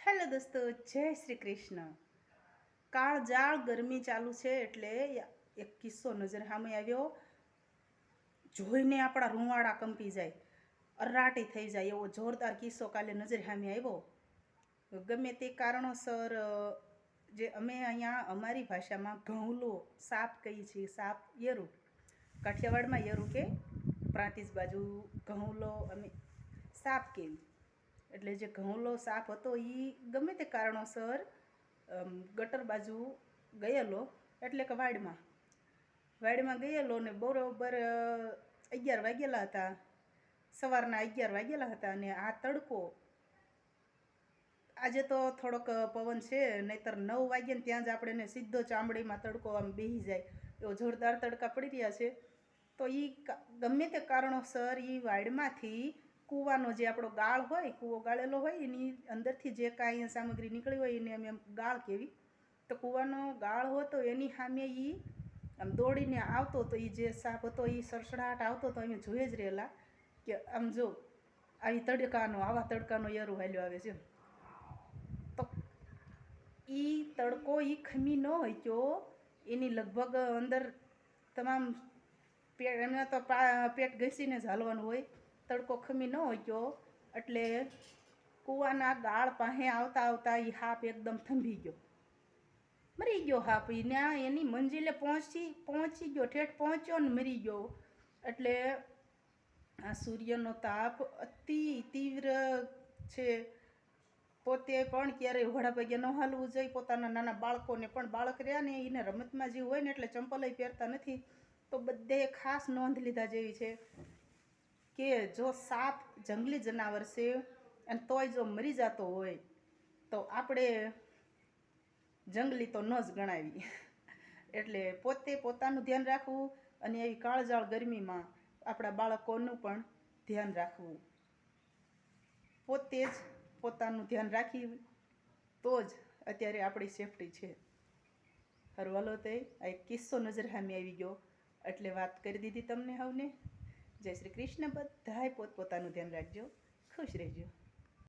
Hello દોસ્તો, જય શ્રી કૃષ્ણ. કાળજાળ ગરમી ચાલુ છે એટલે એક કિસ્સો નજર સામે આવ્યો. જોઈને આપણા રૂંવાડા કંપી જાય, અરાટી થઈ જાય એવો જોરદાર કિસ્સો કાલે નજર સામે આવ્યો. ગમે તે કારણોસર, જે અમે અહીંયા અમારી ભાષામાં ઘઉંલો, સાપ કહીએ છીએ, સાપ યરું. કાઠિયાવાડમાં યરું કે પ્રાંતિજ બાજુ ઘઉંલો અમે સાપ કેવી એટલે જે ઘઉંલો સાપ હતો એ ગમે તે કારણોસર ગટર બાજુ ગયેલો. એટલે કે વાડમાં. વાડમાં ગયેલો ને બરોબર અગિયાર વાગેલા હતા. સવારના અગિયાર વાગેલા હતા અને આ તડકો આજે તો થોડોક પવન છે, નહીતર નવ વાગે ને ત્યાં જ આપણે ને સીધો ચામડીમાં તડકો આમ બેસી જાય. એવો જોરદાર તડકા પડી રહ્યા છે. તો એ ગમે તે કારણોસર એ વાડમાંથી કૂવાનો જે આપણો ગાળ હોય, કૂવો ગાળેલો હોય, એની અંદરથી જે કાંઈ સામગ્રી નીકળી હોય, એને અમે ગાળ કહેવી. તો કૂવાનો ગાળ હતો, એની સામે એ આમ દોડીને આવતો તો એ જે સાપ હતો એ સરસડાટ આવતો તો અમે જોઈ જ રહેલા કે આમ જો, આવી તડકાનો, આવા તડકાનો યરો હાલ્યો આવે છે તો એ તડકો એ ખમી ન હોય તો એની લગભગ અંદર તમામ પેટ એમને તો પેટ ઘસીને જ હાલવાનું હોય. તડકો ખમી ન હોય ગયો એટલે કૂવાના ગાળ પાસે આવતા આવતા એ હાપ એકદમ થંભી ગયો. મરી ગયો હાપ. ત્યાં એની મંજિલે પહોંચી પહોંચી ગયો. ઠેઠ પહોંચ્યો ને મરી ગયો. એટલે આ સૂર્યનો તાપ અતિ તીવ્ર છે. પોતે પણ ક્યારેય વડા પગે ન હાલવું જોઈએ. પોતાના નાના બાળકોને પણ બાળક રહ્યા ને એને રમતમાં જે હોય ને એટલે ચંપલય પહેરતા નથી. તો બધે ખાસ નોંધ લીધા જેવી છે. કે જો સાપ જંગલી જનાવર છે અને તોય જો મરી જતો હોય, તો આપણે જંગલી તો ન જ ગણાવી. એટલે પોતે પોતાનું ધ્યાન રાખવું અને એવી કાળજાળ ગરમીમાં આપણા બાળકોનું પણ ધ્યાન રાખવું. પોતે જ પોતાનું ધ્યાન રાખી તો જ અત્યારે આપણી સેફટી છે. હરવાલો તે આ એક કિસ્સો નજર સામે આવી ગયો. એટલે વાત કરી દીધી તમને હવને. જય શ્રી કૃષ્ણ. બધાએ પોતપોતાનું ધ્યાન રાખજો. ખુશ રહેજો.